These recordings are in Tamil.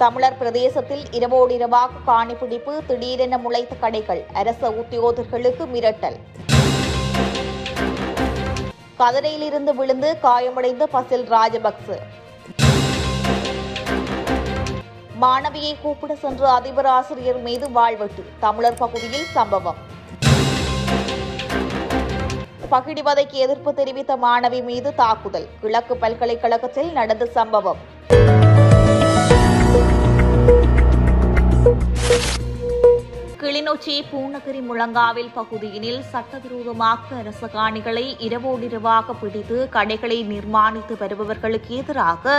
தமிழர் பிரதேசத்தில் இரவோடு இரவாக காணிப்பிடிப்பு திடீரென முளைத்த கடைகள் அரச உத்தியோகர்களுக்கு மிரட்டல். கதிரையிலிருந்து விழுந்து காயமடைந்த பசில் ராஜபக்ச. மாணவியை கூப்பிட சென்ற அதிபர் ஆசிரியர் மீது வாழ்வெட்டு தமிழர் பகுதியில் சம்பவம். பகிடிவதைக்கு எதிர்ப்பு தெரிவித்த மாணவி மீது தாக்குதல் கிழக்கு பல்கலைக்கழகத்தில் நடந்த சம்பவம். கிளிநொச்சி பூநகரி முழங்காவில் பகுதியினில் சட்டவிரோதமாக அரச காணிகளை இரவோடிரவாக பிடித்து கடைகளை நிர்மாணித்து வருபவர்களுக்கு எதிராக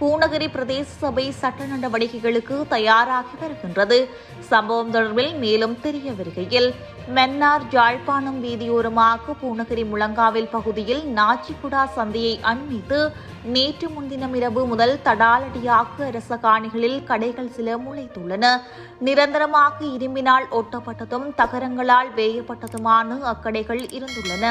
பூநகரி பிரதேச சபை சட்ட நடவடிக்கைகளுக்கு தயாராகி வருகின்றது. சம்பவம் தொடர்பில் மேலும் தெரிய வருகையில் மென்னார் ஜாழ்ப்பாணம் வீதியோரமாக பூநகரி முழங்காவில் பகுதியில் நாச்சிக்குடா சந்தையை அண்மித்து நேற்று முன்தினம் இரவு முதல் தடாலடியாக அரச காணிகளில் கடைகள் சில முளைத்துள்ளன. நிரந்தரமாக இரும்பினால் ஒட்டப்பட்டதும் தகரங்களால் வேயப்பட்டதுமான அக்கடைகள் இருந்துள்ளன.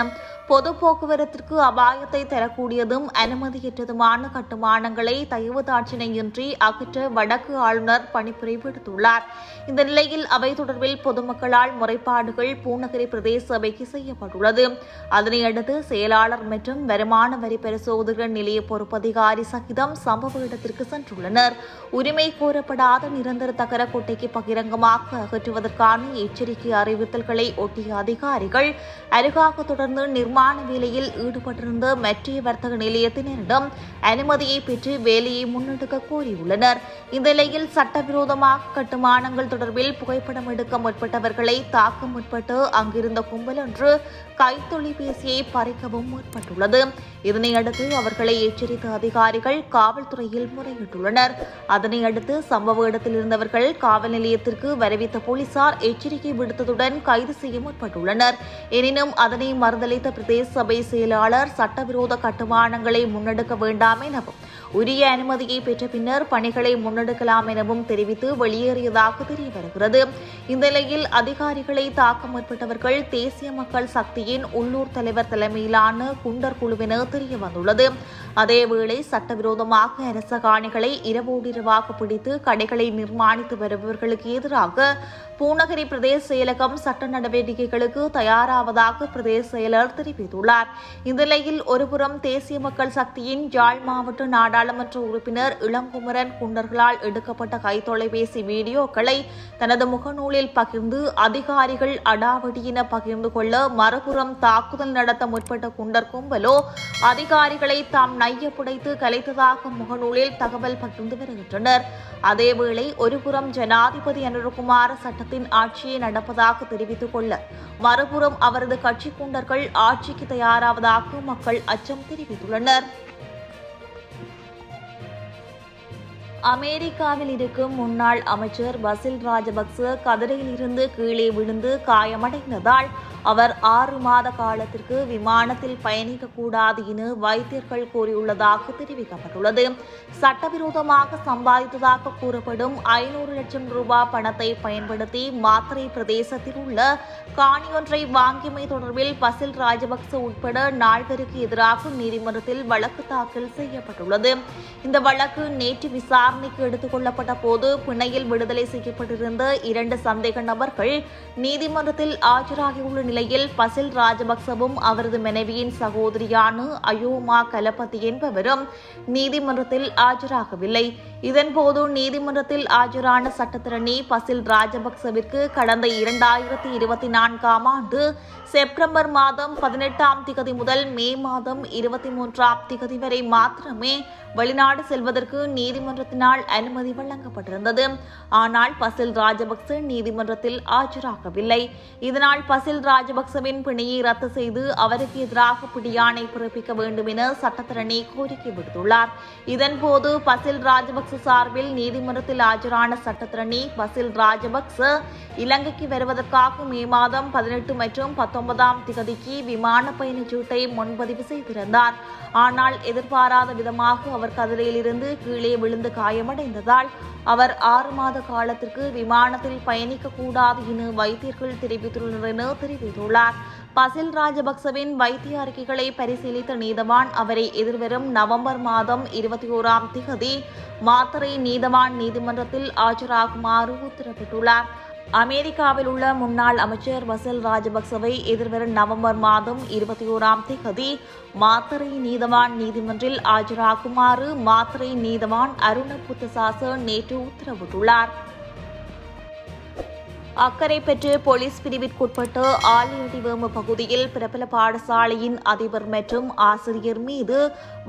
பொது போக்குவரத்திற்கு அபாயத்தை தரக்கூடியதும் அனுமதியற்றதுமான கட்டுமானங்களை தயவு தாட்சினையின்றி அகற்ற வடக்கு ஆளுநர் பணிப்புரை விடுத்துள்ளார் இந்த நிலையில் அவை தொடர்பில் பொதுமக்களால் முறைப்பாடுகள் பூநகரி பிரதேச சபைக்கு செய்யப்பட்டுள்ளது. அதனையடுத்து செயலாளர் மற்றும் வருமான வரி பரிசோதகர் நிலைய பொறுப்பதிகாரி சகிதம் சம்பவ இடத்திற்கு சென்றுள்ளனர். உரிமை கோரப்படாத நிரந்தர தகர கொட்டைக்கு பகிரங்கமாக அகற்றுவதற்கான எச்சரிக்கை அறிவித்தல்களை ஒட்டிய அதிகாரிகள் அருகாக தொடர்ந்து நிர்மாண வேலையில் ஈடுபட்டிருந்த மற்றிய வர்த்தக நிலையத்தினரிடம் அனுமதியை பெற்று வேலையை முன்னெடுக்க கோரியுள்ளனர். இந்த நிலையில் சட்டவிரோதமாக கட்டுமானங்கள் தொடர்பில் புகைப்படம் எடுக்க முற்பட்டவர்களை தாக்க முற்பட்டு அங்கிருந்த கும்பல் ஒன்று கைத்தொலைபேசியை பறிக்கவும் முற்பட்டுள்ளது. இதனையடுத்து அவர்களை எச்சரித்த அதிகாரிகள் காவல்துறையில் முறையிட்டுள்ளனர். அதனையடுத்து சம்பவ இடத்தில் இருந்தவர்கள் காவல் நிலையத்திற்கு வரவித்த போலீசார் எச்சரிக்கை விடுத்ததுடன் கைது செய்ய முற்பட்டுள்ளனர். எனினும் அதனை மறுதளித்த பிரதேச சபை செயலாளர் சட்டவிரோத கட்டுமானங்களை முன்னெடுக்க வேண்டாம் எனவும் உரிய அனுமதியை பெற்ற பின்னர் பணிகளை முன்னெடுக்கலாம் எனவும் தெரிவித்து வெளியேறியதாக தெரிய வருகிறது இந்த நிலையில் அதிகாரிகளை தாக்க முற்பட்டவர்கள் தேசிய மக்கள் சக்தியின் உள்ளூர் தலைவர் தலைமையிலான குண்டர் குழுவென தெரிய வந்துள்ளது அதேவேளை சட்டவிரோதமாக அரச காணிகளை இரவோடிரவாக பிடித்து கடைகளை நிர்மாணித்து வருபவர்களுக்கு எதிராக பூநகரி பிரதேச செயலகம் சட்ட நடவடிக்கைகளுக்கு தயாராவதாக பிரதேச செயலர் தெரிவித்துள்ளார். இந்நிலையில் ஒருபுறம் தேசிய மக்கள் சக்தியின் யாழ் மாவட்ட நாடாளுமன்ற உறுப்பினர் இளங்குமரன் குண்டர்களால் எடுக்கப்பட்ட கைத்தொலைபேசி வீடியோக்களை தனது முகநூலில் பகிர்ந்து அதிகாரிகள் அடாவடியின பகிர்ந்து கொள்ள மறுபுறம் தாக்குதல் நடத்த முற்பட்ட குண்டர் கும்பலோ அதிகாரிகளை தாம் நையப்புடைத்து கலைத்ததாக முகநூலில் தகவல் பகிர்ந்து வருகின்றனர். அதேவேளை ஒருபுறம் ஜனாதிபதி அனுரகுமார சட்டத்தின் ஆட்சியை நடப்பதாக தெரிவித்துக் கொள்ள மறுபுறம் அவரது கட்சி குண்டர்கள் ஆட்சிக்கு தயாராவதாக மக்கள் அச்சம் தெரிவித்துள்ளனர். அமெரிக்காவில் இருக்கும் முன்னாள் அமைச்சர் பசில் ராஜபக்ச கதிரையிலிருந்து கீழே விழுந்து காயமடைந்ததால் அவர் ஆறு மாத காலத்திற்கு விமானத்தில் பயணிக்கக்கூடாது என வைத்தியர்கள் கூறியுள்ளதாக தெரிவிக்கப்பட்டுள்ளது. சட்டவிரோதமாக சம்பாதித்ததாக கூறப்படும் ஐநூறு லட்சம் ரூபாய் பணத்தை பயன்படுத்தி மாத்திரை பிரதேசத்தில் உள்ள காணியொன்றை வாங்கியமை தொடர்பில் பசில் ராஜபக்ச உட்பட நால்வருக்கு எதிராக நீதிமன்றத்தில் வழக்கு தாக்கல் செய்யப்பட்டுள்ளது. இந்த வழக்கு நேற்று விசாரணைக்கு எடுத்துக் கொள்ளப்பட்ட போது பிணையில் விடுதலை செய்யப்பட்டிருந்த இரண்டு சந்தேக நபர்கள் நீதிமன்றத்தில் ஆஜராகியுள்ள நிலையில் பசில் ராஜபக்சவும் அவரது மனைவியின் சகோதரியான அயோமா கலபதி என்பவரும் நீதிமன்றத்தில் ஆஜராகவில்லை. இதன்போது நீதிமன்றத்தில் ஆஜரான சட்டத்திரணி பசில் ராஜபக்சவிற்கு கடந்த இரண்டாயிரத்தி இருபத்தி நான்காம் ஆண்டு செப்டம்பர் மாதம் பதினெட்டாம் திகதி முதல் மே மாதம் இருபத்தி மூன்றாம் திகதி வரை மாத்திரமே வெளிநாடு செல்வதற்கு நீதிமன்றத்தினால் அனுமதி வழங்கப்பட்டிருந்தது. ஆனால் பசில் ராஜபக்ச நீதிமன்றத்தில் ஆஜராகவில்லை. இதனால் பசில் ராஜ ராஜபக்சவின் பிணையை ரத்து செய்து அவருக்கு எதிராக பிடியாணை பிறப்பிக்க வேண்டும் என சட்டத்திரணி கோரிக்கை விடுத்துள்ளார். இதன்போது பசில் ராஜபக்ச சார்பில் நீதிமன்றத்தில் ஆஜரான சட்டத்திரணி பசில் ராஜபக்ச இலங்கைக்கு வருவதற்காக மே மாதம் பதினெட்டு மற்றும் பத்தொன்பதாம் திகதிக்கு விமான பயணச்சீட்டை முன்பதிவு செய்திருந்தார். ஆனால் எதிர்பாராத விதமாக அவர் கதிரையிலிருந்து கீழே விழுந்து காயமடைந்ததால் அவர் ஆறு மாத காலத்திற்கு விமானத்தில் பயணிக்கக்கூடாது என வைத்தியர்கள் தெரிவித்துள்ளனர் என தெரிவித்தார் தெரிவித்துள்ளார் பசில் ராஜபக்சவின் வைத்திய அறிக்கைகளை பரிசீலித்த நீதவான் அவரை எதிர்வரும் நவம்பர் மாதம் இருபத்தி ஓராம் திகதி மாத்தரை நீதவான் நீதிமன்றத்தில் ஆஜராகுமாறு உத்தரவிட்டுள்ளார். அமெரிக்காவில் உள்ள முன்னாள் அமைச்சர் வசல் ராஜபக்சவை எதிர்வரும் நவம்பர் மாதம் இருபத்தி ஓராம் தேதி மாத்தரை நீதவான் நீதிமன்றில் ஆஜராகுமாறு மாத்தரை நீதவான் அருண புத்தசாச நேற்று உத்தரவிட்டுள்ளார். அக்கறை பெற்று போலீஸ் பிரிவிற்குட்பட்ட ஆலியடிவேம பகுதியில் பிரபல பாடசாலையின் அதிபர் மற்றும் ஆசிரியர் மீது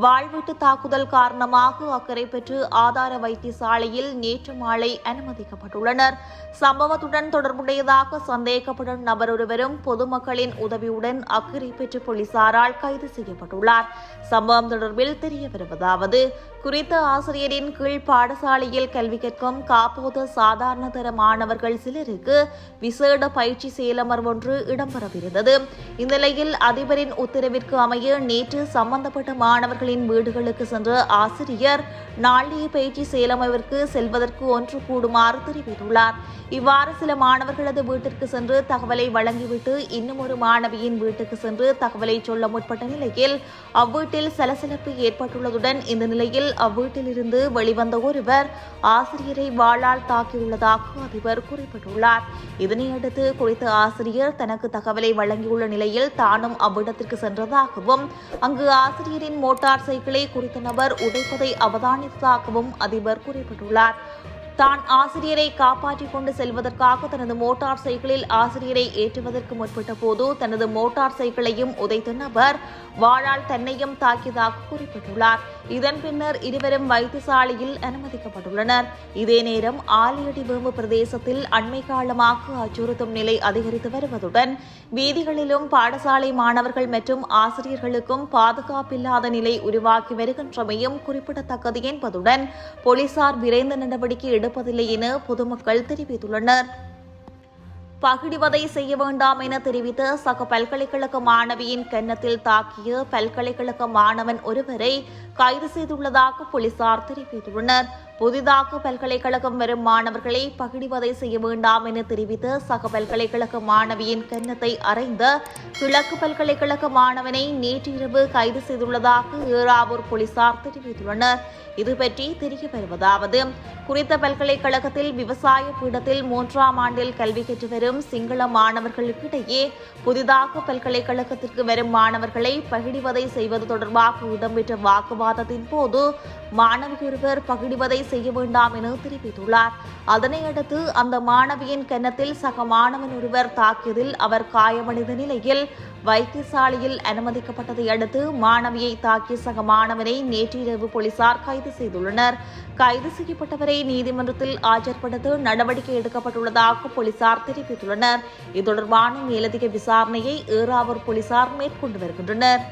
வாழ்வீட்டு தாக்குதல் காரணமாக அக்கறை பெற்று ஆதார வைத்தியசாலையில் நேற்று மாலை அனுமதிக்கப்பட்டுள்ளனர். சம்பவத்துடன் தொடர்புடையதாக சந்தேகப்படும் நபர் ஒருவரும் பொதுமக்களின் உதவியுடன் அக்கறை பெற்று போலீசாரால் கைது செய்யப்பட்டுள்ளார். சம்பவம் தொடர்பில் தெரிய வருவதாவது குறித்த ஆசிரியரின் கீழ் பாடசாலையில் கல்வி கற்கும் காப்போத சாதாரண தர மாணவர்கள் சிலருக்கு விசேட பயிற்சி செயலமர் ஒன்று இடம்பெறவிருந்தது. இந்நிலையில் அதிபரின் உத்தரவிற்கு அமைய நேற்று சம்பந்தப்பட்ட மாணவர்களின் வீடுகளுக்கு சென்ற ஆசிரியர் நாளைய பயிற்சி செயலமைவிற்கு செல்வதற்கு ஒன்று கூடுமாறு தெரிவித்துள்ளார். இவ்வாறு சில மாணவர்களது வீட்டிற்கு சென்று தகவலை வழங்கிவிட்டு இன்னும் ஒரு மாணவியின் வீட்டுக்கு சென்று தகவலை சொல்ல முற்பட்ட நிலையில் அவ்வீட்டில் சலசலப்பு ஏற்பட்டுள்ளதுடன் இந்த நிலையில் அவ்வீட்டிலிருந்து வெளிவந்த ஒருவர் ஆசிரியரை வாளால் தாக்கியுள்ளதாக அதிபர் குறிப்பிட்டுள்ளார். இதனையடுத்து குறித்த ஆசிரியர் தனக்கு தகவலை வழங்கியுள்ள நிலையில் தானும் அவ்விடத்திற்கு சென்றதாகவும் அங்கு ஆசிரியரின் மோட்டார் சைக்கிளை குறித்த நபர் உடைப்பதை அவதானித்ததாகவும் அதிபர் குறிப்பிட்டுள்ளார். தான் ஆசிரியரை காப்பாற்றிக் கொண்டு செல்வதற்காக தனது மோட்டார் சைக்கிளில் ஆசிரியரை ஏற்றுவதற்கு முற்பட்ட போது தனது மோட்டார் சைக்கிளையும் உதைத்த நபர் வாழால் தன்னையும் தாக்கியதாக குறிப்பிட்டுள்ளார். இதன் பின்னர் இருவரும் வைத்தியசாலையில் அனுமதிக்கப்பட்டுள்ளனர். இதே நேரம் ஆலியடி பிரதேசத்தில் அண்மை காலமாக அச்சுறுத்தும் நிலை அதிகரித்து வருவதுடன் வீதிகளிலும் பாடசாலை மாணவர்கள் மற்றும் ஆசிரியர்களுக்கும் பாதுகாப்பில்லாத நிலை உருவாக்கி வருகின்றமையும் குறிப்பிடத்தக்கது என்பதுடன் போலீசார் விரைந்த நடவடிக்கை எடுப்பதில்லை என பொதுமக்கள் தெரிவித்துள்ளனர். பகிடிவதை செய்ய வேண்டாம் என தெரிவித்த சக பல்கலைக்கழக மாணவியின் கன்னத்தில் தாக்கிய பல்கலைக்கழக மாணவன் ஒருவரை கைது செய்துள்ளதாக போலீசார் தெரிவித்துள்ளனர். புதிதாக பல்கலைக்கழகம் வரும் மாணவர்களை பகிடிவதை செய்ய வேண்டாம் என தெரிவித்து சக பல்கலைக்கழக மாணவியின் கன்னத்தை அறைந்த கிழக்கு பல்கலைக்கழக மாணவனை நேற்றிரவு கைது செய்துள்ளதாக ஏறாவூர் போலீசார் தெரிவித்துள்ளனர். இது பற்றி தெரிய வருவதாவது குறித்த பல்கலைக்கழகத்தில் விவசாய பீடத்தில் மூன்றாம் ஆண்டில் கல்வி கற்று வரும் சிங்கள மாணவர்களுக்கிடையே புதிதாக பல்கலைக்கழகத்திற்கு வரும் மாணவர்களை பகிடிவதை செய்வது தொடர்பாக இடம்பெற்ற வாக்குவாதத்தின் போது மாணவி ஒருவர் பகிடிவதை செய்ய வேண்டாம் என தெரிவித்துள்ளார். அதனையடுத்து அந்த மாணவியின் கன்னத்தில் சக மாணவன் ஒருவர் தாக்கியதில் அவர் காயமடைந்த நிலையில் வைத்தியசாலையில் அனுமதிக்கப்பட்டதை அடுத்து மாணவியை தாக்கிய சக மாணவனை நேற்றிரவு போலீசார் கைது செய்துள்ளனர். கைது செய்யப்பட்டவரை நீதிமன்றத்தில் ஆஜர்படுத்த நடவடிக்கை எடுக்கப்பட்டுள்ளதாக போலீசார் தெரிவித்துள்ளனர். இது தொடர்பான மேலதிக விசாரணையை ஏறாவூர் போலீசார் மேற்கொண்டு வருகின்றனர்.